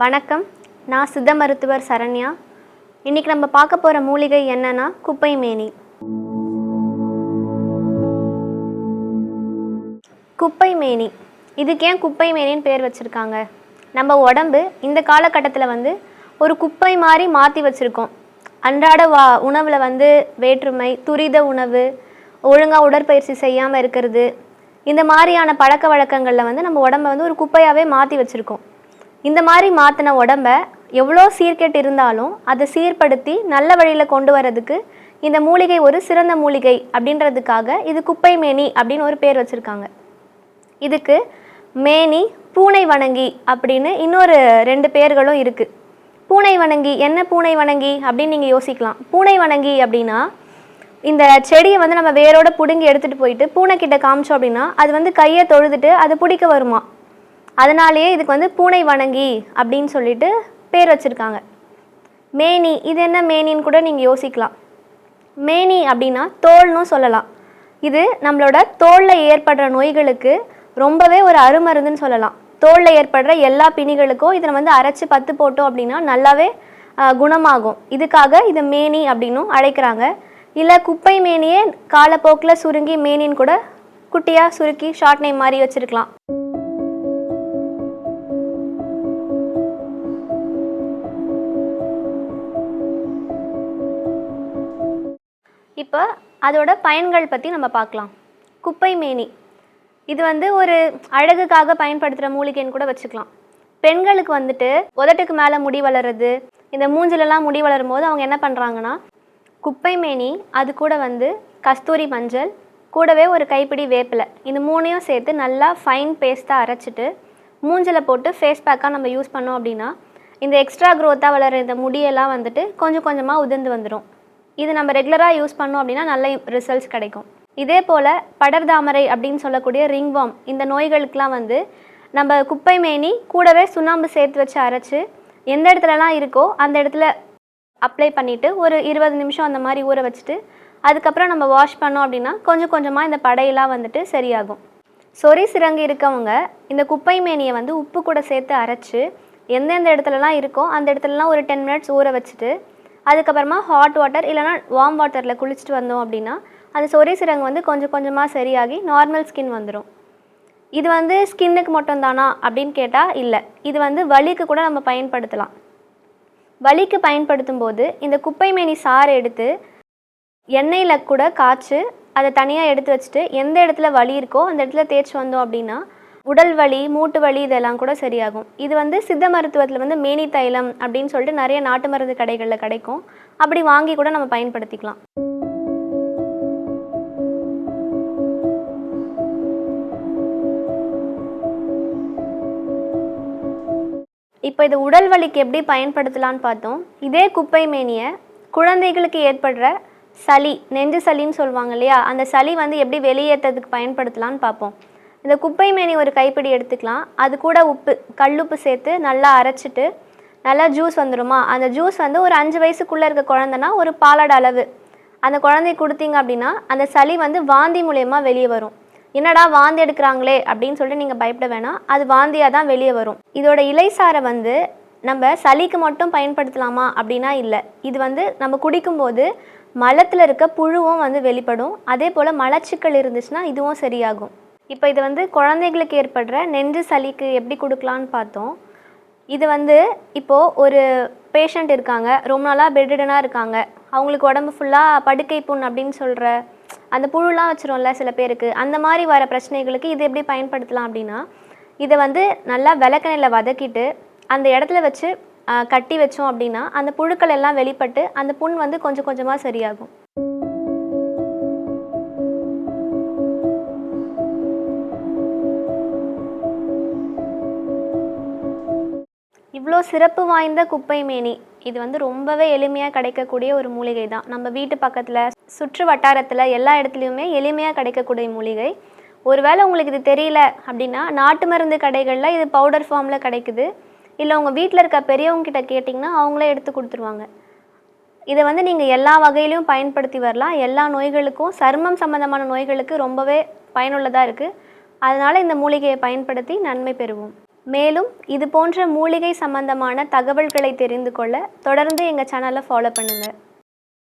வணக்கம். நான் சித்த மருத்துவர் சரண்யா. இன்னைக்கு நம்ம பார்க்க போகிற மூலிகை என்னன்னா குப்பை மேனி. குப்பை மேனி. இதுக்கு ஏன் குப்பை மேனின்னு பேர் வச்சுருக்காங்க? நம்ம உடம்பு இந்த காலகட்டத்தில் வந்து ஒரு குப்பை மாதிரி மாற்றி வச்சுருக்கோம். அன்றாட வா உணவில் வந்து வேற்றுமை துரித உணவு ஒழுங்காக உடற்பயிற்சி செய்யாமல் இருக்கிறது. இந்த மாதிரியான பழக்க வழக்கங்களில் வந்து நம்ம உடம்ப வந்து ஒரு குப்பையாகவே மாற்றி வச்சுருக்கோம். இந்த மாதிரி மாற்றின உடம்ப எவ்வளோ சீர்கெட்டு இருந்தாலும் அதை சீர்படுத்தி நல்ல வழியில் கொண்டு வரதுக்கு இந்த மூலிகை ஒரு சிறந்த மூலிகை அப்படின்றதுக்காக இது குப்பை மேனி அப்படின்னு ஒரு பேர் வச்சுருக்காங்க. இதுக்கு மேனி பூனை வணங்கி அப்படின்னு இன்னொரு ரெண்டு பேர்களும் இருக்குது பூனை வணங்கி என்ன பூனை வணங்கி அப்படின்னு நீங்கள் யோசிக்கலாம். பூனை வணங்கி அப்படின்னா இந்த செடியை வந்து நம்ம வேரோட பிடுங்கி எடுத்துகிட்டு போயிட்டு பூனைக்கிட்ட காமிச்சோம் அப்படின்னா அது வந்து கையை தொழுதுட்டு அது பிடிக்க வருமா? அதனாலேயே இதுக்கு வந்து பூனை வணங்கி அப்படின்னு சொல்லிட்டு பேர் வச்சுருக்காங்க. மேனி இது என்ன மேனின்னு கூட நீங்கள் யோசிக்கலாம். மேனி அப்படின்னா தோல்னு சொல்லலாம். இது நம்மளோட தோலில் ஏற்படுற நோய்களுக்கு ரொம்பவே ஒரு அருமருந்துன்னு சொல்லலாம். தோலில் ஏற்படுற எல்லா பிணிகளுக்கும் இதை வந்து அரைச்சி பத்து போட்டோம் அப்படின்னா நல்லாவே குணமாகும். இதுக்காக இதை மேனி அப்படின்னும் அழைக்கிறாங்க. இல்லை குப்பை மேனியே காலப்போக்கில் சுருங்கி மேனின்னு கூட குட்டியாக சுருக்கி ஷார்ட் நேம் மாதிரி வச்சுருக்கலாம். இப்போ அதோட பயன்கள் பற்றி நம்ம பார்க்கலாம். குப்பை மேனி. இது வந்து ஒரு அழகுக்காக பயன்படுத்துகிற மூலிகைன்னு கூட வச்சுக்கலாம். பெண்களுக்கு வந்துட்டு உதட்டுக்கு மேலே முடி வளருது இந்த மூஞ்சிலெல்லாம் முடி வளரும் போது அவங்க என்ன பண்ணுறாங்கன்னா குப்பை மேனி அது கூட வந்து கஸ்தூரி மஞ்சள் கூடவே ஒரு கைப்பிடி வேப்பிலை இந்த மூணையும் சேர்த்து நல்லா ஃபைன் பேஸ்ட்டாக அரைச்சிட்டு மூஞ்சில் போட்டு ஃபேஸ் பேக்காக நம்ம யூஸ் பண்ணோம் அப்படின்னா இந்த எக்ஸ்ட்ரா க்ரோத்தாக வளர இந்த முடியெல்லாம் வந்துட்டு கொஞ்சம் கொஞ்சமாக உதிர்ந்து வந்துடும் இது நம்ம ரெகுலராக யூஸ் பண்ணோம் அப்படின்னா நல்ல ரிசல்ட்ஸ் கிடைக்கும். இதே போல் படர்தாமரை அப்படின்னு சொல்லக்கூடிய ரிங்வார்ம் இந்த நோய்களுக்கெலாம் வந்து நம்ம குப்பை மேனி கூடவே சுண்ணாம்பு சேர்த்து வச்சு அரைச்சு எந்த இடத்துலலாம் இருக்கோ அந்த இடத்துல அப்ளை பண்ணிவிட்டு ஒரு இருபது நிமிஷம் அந்த மாதிரி ஊற வச்சுட்டு அதுக்கப்புறம் நம்ம வாஷ் பண்ணோம் அப்படின்னா கொஞ்சம் கொஞ்சமாக இந்த படையெல்லாம் வந்துட்டு சரியாகும். சொறி சிறங்கு இருக்கவங்க இந்த குப்பை மேனியை வந்து உப்பு கூட சேர்த்து அரைச்சு எந்தெந்த இடத்துலலாம் இருக்கோ அந்த இடத்துலலாம் ஒரு டென் மினிட்ஸ் ஊற வச்சுட்டு அதுக்கப்புறமா ஹாட் வாட்டர் இல்லைனா வார்ம் வாட்டரில் குளிச்சுட்டு வந்தோம் அப்படின்னா அந்த சொரி சிரங்கு வந்து கொஞ்சம் கொஞ்சமாக சரியாகி நார்மல் ஸ்கின் வந்துடும் இது வந்து ஸ்கின்னுக்கு மட்டும்தானா அப்படின்னு கேட்டால் இல்லை. இது வந்து வலிக்கு கூட நம்ம பயன்படுத்தலாம். வலிக்கு பயன்படுத்தும் போது இந்த குப்பைமேனி சாறு எடுத்து எண்ணெயில் கூட காய்ச்சி அதை தனியாக எடுத்து வச்சுட்டு எந்த இடத்துல வலி இருக்கோ அந்த இடத்துல தேய்ச்சி வந்தோம் அப்படின்னா உடல் வலி மூட்டு வலி இதெல்லாம் கூட சரியாகும். இது வந்து சித்த மருத்துவத்தில் வந்து மேனி தைலம் அப்படின்னு சொல்லிட்டு நிறைய நாட்டு மருந்து கடைகளில் கிடைக்கும். அப்படி வாங்கி கூட நம்ம பயன்படுத்திக்கலாம். இப்போ இது உடல் வலிக்கு எப்படி பயன்படுத்தலாம்னு பார்த்தோம். இதே குப்பை மேனியை குழந்தைகளுக்கு ஏற்படுற சளி நெஞ்சு சளின்னு சொல்லுவாங்க இல்லையா? அந்த சளி வந்து எப்படி வெளியேற்றதுக்கு பயன்படுத்தலாம்னு பார்ப்போம். இந்த குப்பை மேனி ஒரு கைப்பிடி எடுத்துக்கலாம். அது கூட உப்பு கல்லுப்பு சேர்த்து நல்லா அரைச்சிட்டு நல்லா ஜூஸ் வந்துடுமா அந்த ஜூஸ் வந்து ஒரு அஞ்சு வயசுக்குள்ளே இருக்க குழந்தைனா ஒரு பாலட அளவு. அந்த குழந்தை கொடுத்தீங்க அப்படின்னா அந்த சளி வந்து வாந்தி மூலயமா வெளியே வரும். என்னடா வாந்தி எடுக்கிறாங்களே அப்படின்னு சொல்லிட்டு நீங்கள் பயப்பட வேணாம். அது வாந்தியாக தான் வெளியே வரும். இதோட இலைசாரை வந்து நம்ம சளிக்கு மட்டும் பயன்படுத்தலாமா அப்படின்னா இல்லை. இது வந்து நம்ம குடிக்கும்போது மலத்தில் இருக்க புழுவும் வந்து வெளிப்படும். அதே போல் மலச்சிக்கல் இருந்துச்சுன்னா இதுவும் சரியாகும். இப்போ இது வந்து குழந்தைகளுக்கு ஏற்படுற நெஞ்சு சளிக்கு எப்படி கொடுக்கலான்னு பார்த்தோம். இது வந்து இப்போது ஒரு பேஷண்ட் இருக்காங்க ரொம்ப நாளாக பெட்ரிடனாக இருக்காங்க. அவங்களுக்கு உடம்பு ஃபுல்லாக படுக்கை புண் அப்படின்னு சொல்கிற அந்த புழுலாம் வச்சிரும்ல சில பேருக்கு அந்த மாதிரி வர பிரச்சனைகளுக்கு இது எப்படி பயன்படுத்தலாம் அப்படின்னா இதை வந்து நல்லா விளக்கணையில் வதக்கிட்டு அந்த இடத்துல வச்சு கட்டி வச்சோம் அப்படின்னா அந்த புழுக்கள் எல்லாம் வெளிப்பட்டு அந்த புண் வந்து கொஞ்சம் கொஞ்சமாக சரியாகும். இவ்வளோ சிறப்பு வாய்ந்த குப்பை மேனி. இது வந்து ரொம்பவே எளிமையாக கிடைக்கக்கூடிய ஒரு மூலிகை தான். நம்ம வீட்டு பக்கத்தில் சுற்று வட்டாரத்தில் எல்லா இடத்துலையுமே எளிமையாக கிடைக்கக்கூடிய மூலிகை. ஒருவேளை உங்களுக்கு இது தெரியல அப்படின்னா நாட்டு மருந்து கடைகளில் இது பவுடர் ஃபார்மில் கிடைக்குது. இல்லை உங்கள் வீட்டில் இருக்க பெரியவங்க கிட்ட கேட்டிங்கன்னா அவங்களே எடுத்து கொடுத்துருவாங்க. இதை வந்து நீங்கள் எல்லா வகையிலையும் பயன்படுத்தி வரலாம். எல்லா நோய்களுக்கும் சருமம் சம்மந்தமான நோய்களுக்கு ரொம்பவே பயனுள்ளதாக இருக்குது அதனால் இந்த மூலிகையை பயன்படுத்தி நன்மை பெறுவோம். மேலும் இது போன்ற மூலிகை சம்பந்தமான தகவல்களை தெரிந்து கொள்ள தொடர்ந்து எங்கள் சேனலை ஃபாலோ பண்ணுங்கள்